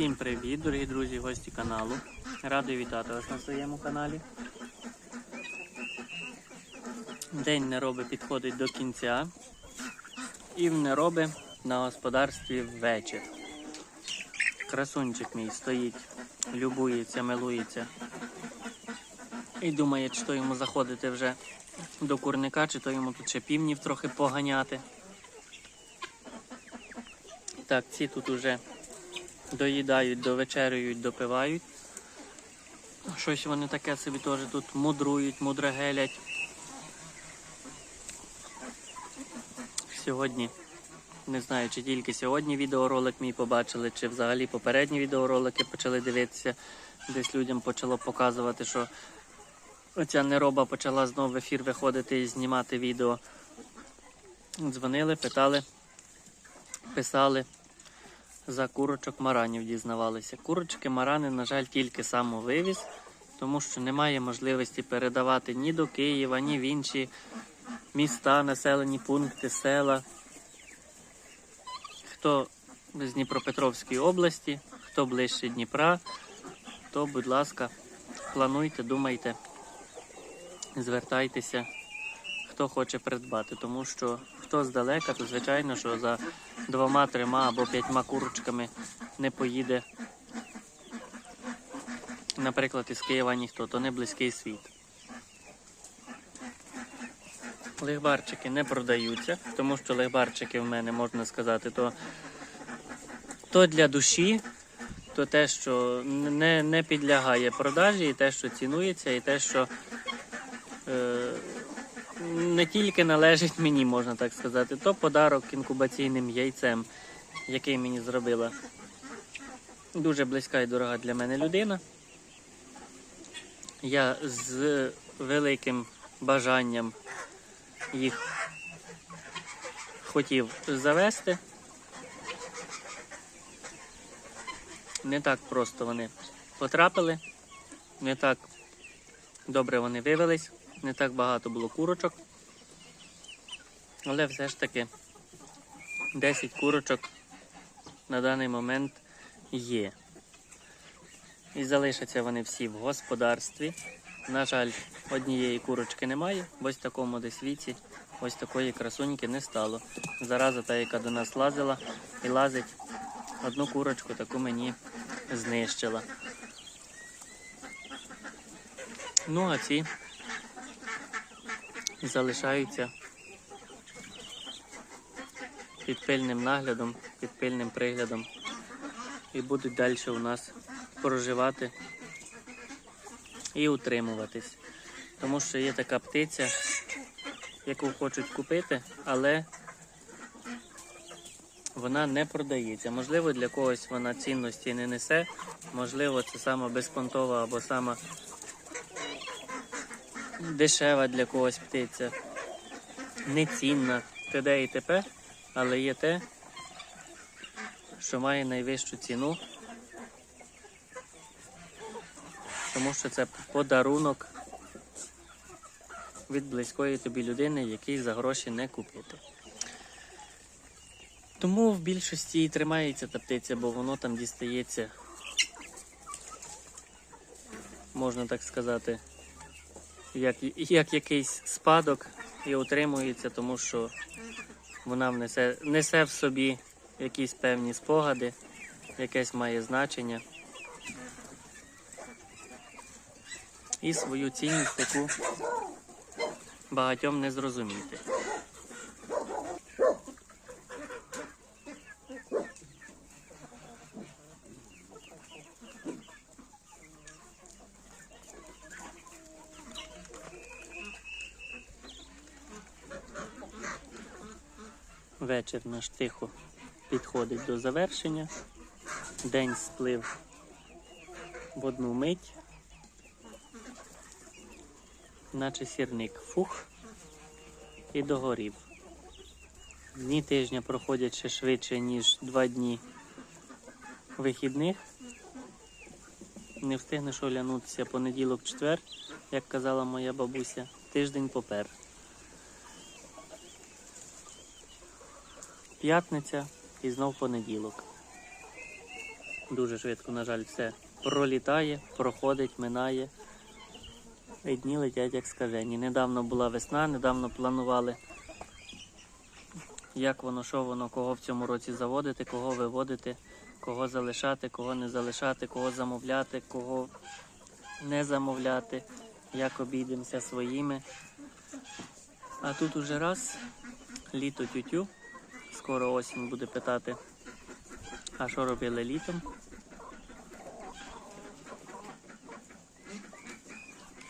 Всім привіт, дорогі друзі, гості каналу. Радий вітати вас на своєму каналі. День нероби підходить до кінця. І в нероби на господарстві вечір. Красунчик мій стоїть, любується, милується. І думає, чи то йому заходити вже до курника, чи то йому тут ще півнів трохи поганяти. Так, ці тут уже доїдають, довечерюють, допивають. Щось вони таке собі теж тут мудрують, мудрагелять. Сьогодні, не знаю, чи тільки сьогодні відеоролик мій побачили, чи взагалі попередні відеоролики почали дивитися. Десь людям почало показувати, що оця нероба почала знову в ефір виходити і знімати відео. Дзвонили, питали, писали за курочок маранів дізнавалися. Курочки марани, на жаль, тільки самовивіз, тому що немає можливості передавати ні до Києва, ні в інші міста, населені пункти, села. Хто з Дніпропетровської області, хто ближче Дніпра, то, будь ласка, плануйте, думайте, звертайтеся, хто хоче придбати, тому що хто здалека, то звичайно, що за двома, трьома або п'ятьма курочками не поїде. Наприклад, із Києва ніхто, то не близький світ. Легбарчики не продаються, тому що легбарчики в мене, можна сказати, то, то для душі, то те, що не, не підлягає продажі, і те, що цінується, і те, що е, не тільки належить мені, можна так сказати, то подарок інкубаційним яйцем, який мені зробила дуже близька і дорога для мене людина. Я з великим бажанням їх хотів завести. Не так просто вони потрапили, не так добре вони вивелись, не так багато було курочок. Але все ж таки 10 курочок на даний момент є. І залишаться вони всі в господарстві. На жаль, однієї курочки немає, в ось такому десь віці, ось такої красуньки не стало. Зараза та, яка до нас лазила і лазить, одну курочку таку мені знищила. Ну, а ці залишаються під пильним наглядом, під пильним приглядом і будуть далі у нас проживати і утримуватись. Тому що є така птиця, яку хочуть купити, але вона не продається. Можливо, для когось вона цінності не несе, можливо, це сама безпонтова або сама дешева для когось птиця, нецінна, т.д. і т.п., але є те, що має найвищу ціну, тому що це подарунок від близької тобі людини, який за гроші не купити. Тому в більшості і тримається та птиця, бо воно там дістається, можна так сказати, як, як якийсь спадок і утримується, тому що вона внесе, несе в собі якісь певні спогади, якесь має значення. І свою цінність, таку багатьом не зрозуміти. Вечір наш тихо підходить до завершення. День сплив в одну мить, наче сірник фух і догорів. Дні тижня проходять ще швидше, ніж два дні вихідних. Не встигнеш оглянутися понеділок, четвер, як казала моя бабуся, тиждень попер. П'ятниця і знов понеділок. Дуже швидко, на жаль, все пролітає, проходить, минає. І дні летять як скажені. Недавно була весна, недавно планували, як воно, що воно, кого в цьому році заводити, кого виводити, кого залишати, кого не залишати, кого замовляти, кого не замовляти, як обійдемося своїми. А тут уже раз, літо тютю, скоро осінь буде питати, а що робили літом.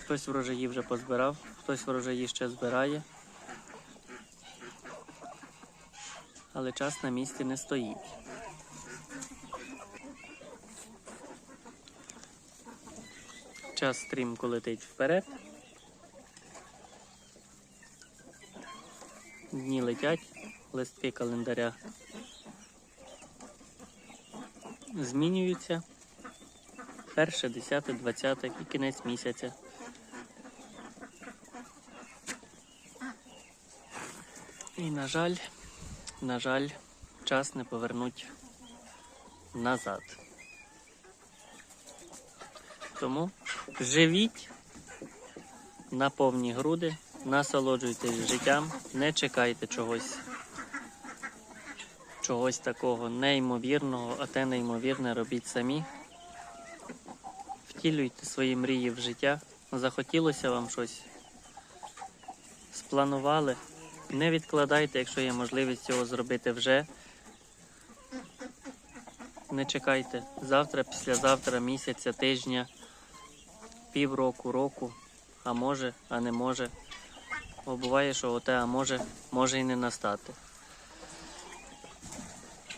Хтось врожаї вже позбирав, хтось врожаї ще збирає. Але час на місці не стоїть. Час стрімко летить вперед. Дні летять, листки календаря змінюються. Перше, десяте, двадцяте і кінець місяця. І, на жаль, на жаль, час не повернуть назад. Тому живіть на повні груди, насолоджуйтесь життям, не чекайте чогось, чогось такого неймовірного, а те неймовірне робіть самі. Втілюйте свої мрії в життя. Захотілося вам щось. Спланували. Не відкладайте, якщо є можливість цього зробити вже. Не чекайте завтра, післязавтра, місяця, тижня, півроку, року, а може, а не може. Бо буває, що оте, а може, може і не настати.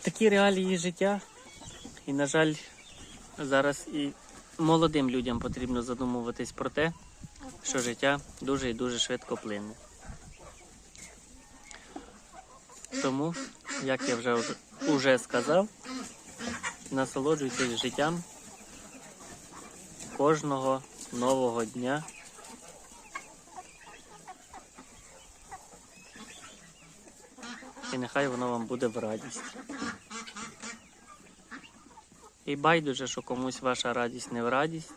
Такі реалії життя. І, на жаль, зараз і молодим людям потрібно задумуватись про те, що життя дуже і дуже швидко плине. Тому, як я вже уже сказав, насолоджуйтесь життям кожного нового дня. Нехай воно вам буде в радість. І байдуже, що комусь ваша радість не в радість.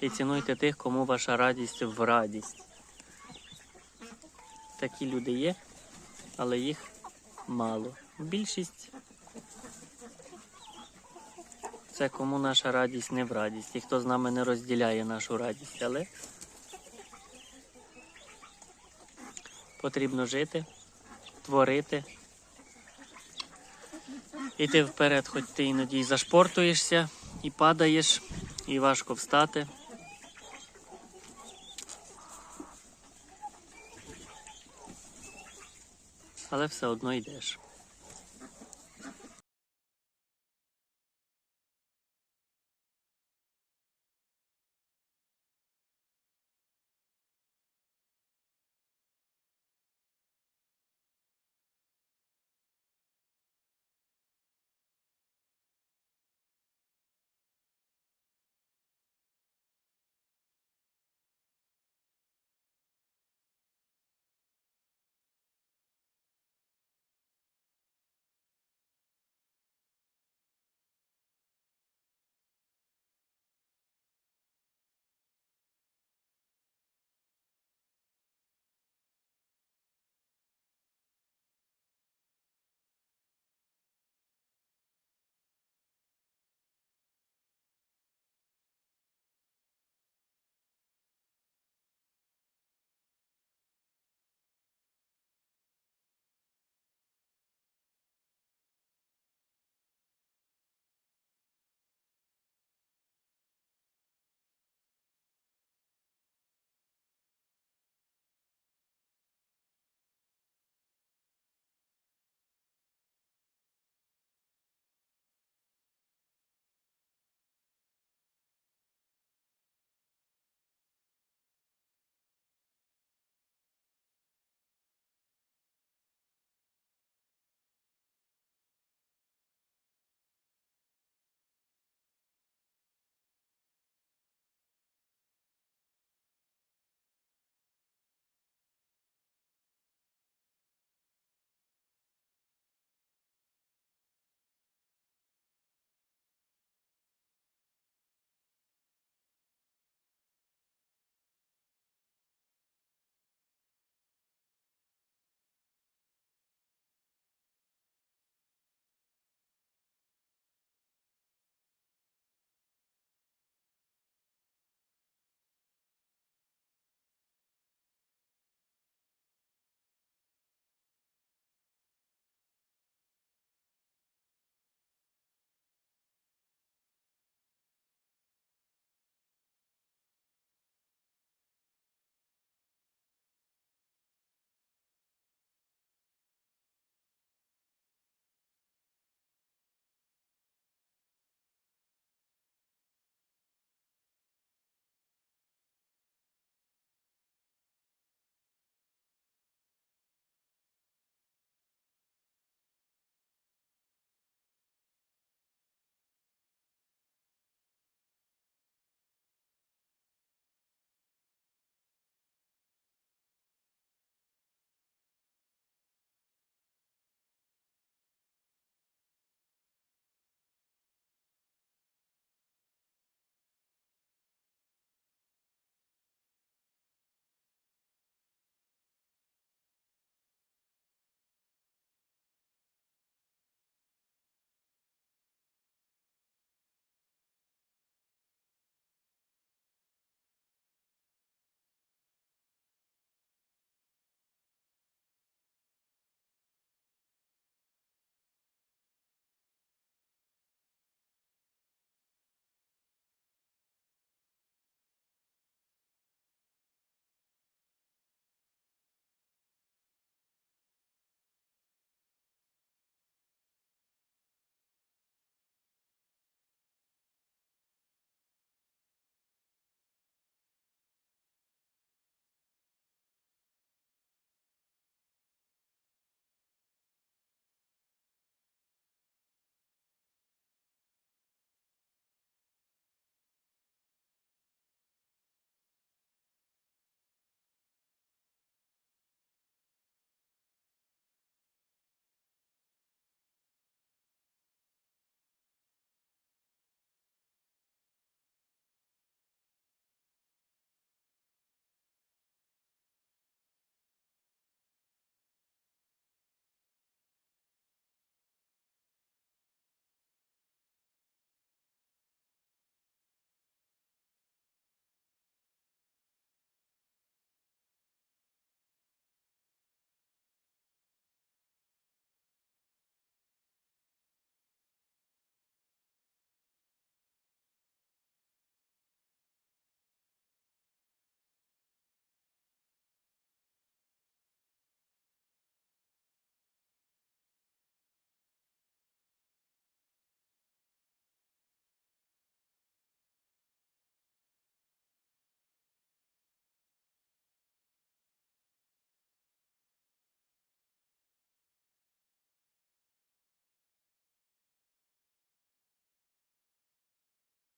І цінуйте тих, кому ваша радість в радість. Такі люди є, але їх мало. Більшість це кому наша радість не в радість. І хто з нами не розділяє нашу радість. Але потрібно жити, творити. Іти вперед, хоч ти іноді і зашпортуєшся, і падаєш, і важко встати. Але все одно йдеш.